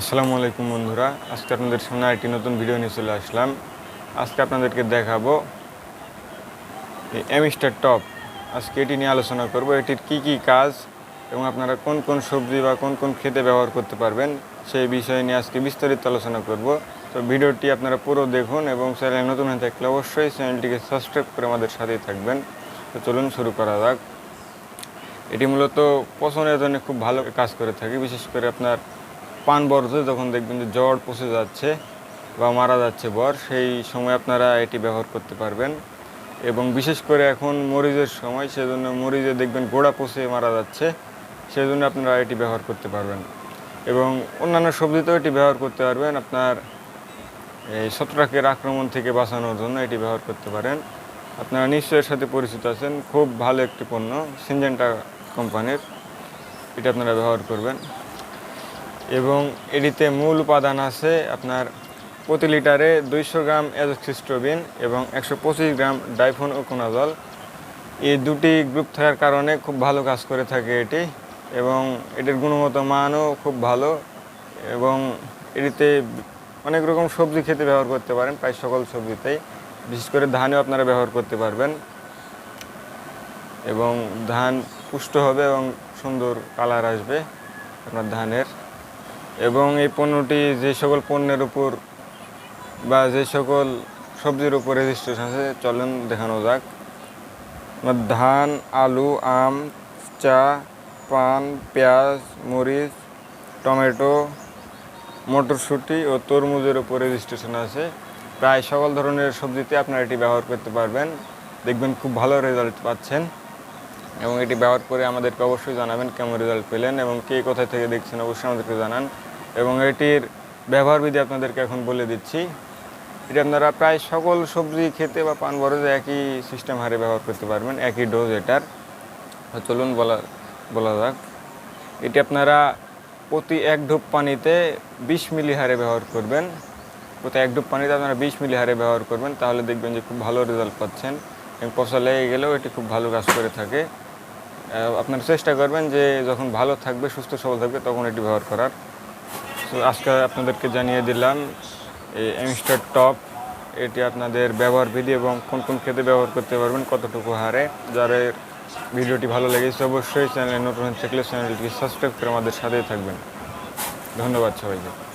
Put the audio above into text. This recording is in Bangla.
আসসালামু আলাইকুম বন্ধুরা। আজকে আপনাদের সামনে একটি নতুন ভিডিও নিয়ে চলে আসলাম। আজকে আপনাদেরকে দেখাবো এই এমিস্টার টপ আজকে এটি নিয়ে আলোচনা করব। এটির কি কি কাজ এবং আপনারা কোন কোন সবজি বা কোন কোন খেতে ব্যবহার করতে পারবেন সেই বিষয় নিয়ে আজকে বিস্তারিত আলোচনা করব। তো ভিডিওটি আপনারা পুরো দেখুন এবং চ্যানেল নতুন হয়ে থাকলে অবশ্যই চ্যানেলটিকে সাবস্ক্রাইব করে আমাদের সাথেই থাকবেন। তো চলুন শুরু করা যাক। এটি মূলত পছন্দের জন্য খুব ভালো কাজ করে থাকে। বিশেষ করে আপনার পান বর্জ্য যখন দেখবেন যে জ্বর পচে যাচ্ছে বা মারা যাচ্ছে বর, সেই সময় আপনারা এটি ব্যবহার করতে পারবেন। এবং বিশেষ করে এখন মরিচের সময়, সেজন্য মরিচে দেখবেন গোড়া পচে মারা যাচ্ছে, সেজন্য আপনারা এটি ব্যবহার করতে পারবেন। এবং অন্যান্য সবজিতেও এটি ব্যবহার করতে পারবেন, আপনার এই ছত্রাকের আক্রমণ থেকে বাঁচানোর জন্য এটি ব্যবহার করতে পারেন। আপনারা নিশ্চয়ের সাথে পরিচিত আছেন, খুব ভালো একটি পণ্য, সিনজেন্টা কোম্পানির, এটা আপনারা ব্যবহার করবেন। এবং এটিতে মূল উপাদান আছে আপনার প্রতি লিটারে দুইশো গ্রাম অ্যাজোক্সিস্ট্রোবিন এবং একশো পঁচিশ গ্রাম ডাইফোন কোনাজল। এই দুটি গ্রুপ থাকার কারণে খুব ভালো কাজ করে থাকে এটি এবং এটির গুণগত মানও খুব ভালো এবং এটিতে অনেক রকম সবজি খেতে ব্যবহার করতে পারেন, প্রায় সকল সবজিতেই। বিশেষ করে ধানেও আপনারা ব্যবহার করতে পারবেন এবং ধান পুষ্ট হবে এবং সুন্দর কালার আসবে আপনার ধানের। এবং এই পণ্যটি যে সকল পণ্যের উপর বা যে সকল সবজির উপর রেজিস্ট্রেশন আছে, চলেন দেখানো যাক। ধান, আলু, আম, চা, পান, পেঁয়াজ, মরিচ, টমেটো, মটরশুঁটি ও তরমুজের উপর রেজিস্ট্রেশন আছে। প্রায় সকল ধরনের সবজিতে আপনারা এটি ব্যবহার করতে পারবেন। দেখবেন খুব ভালো রেজাল্ট পাচ্ছেন। এবং এটি ব্যবহার করে আমাদেরকে অবশ্যই জানাবেন কেমন রেজাল্ট পেলেন এবং কে কোথায় থেকে দেখছেন অবশ্যই আমাদেরকে জানান। এবং এটির ব্যবহার বিধি আপনাদেরকে এখন বলে দিচ্ছি। এটি আপনারা প্রায় সকল সবজি, খেতে বা পান বরজে একই সিস্টেম হারে ব্যবহার করতে পারবেন, একই ডোজ এটার। চলুন বলা বলা যাক। এটি আপনারা প্রতি এক ঢোপ পানিতে বিশ মিলি হারে ব্যবহার করবেন। প্রতি এক ঢোপ পানিতে আপনারা বিশ মিলি হারে ব্যবহার করবেন, তাহলে দেখবেন যে খুব ভালো রেজাল্ট পাচ্ছেন। এবং পচা লেগে গেলেও এটি খুব ভালো কাজ করে থাকে। আপনারা চেষ্টা করবেন যে যখন ভালো থাকবে, সুস্থ সবল থাকবে, তখন এটি ব্যবহার করার। তো আজকে আপনাদেরকে জানিয়ে দিলাম, এই এমস্টার টপ এটি আপনাদের ব্যবহার বিধি এবং কোন কোন খেতে ব্যবহার করতে পারবেন, কতটুকু হারে। যাদের ভিডিওটি ভালো লেগেছে, অবশ্যই চ্যানেলে নতুন থাকলে চ্যানেলটিকে সাবস্ক্রাইব করে আমাদের সাথেই থাকবেন। ধন্যবাদ সবাইকে।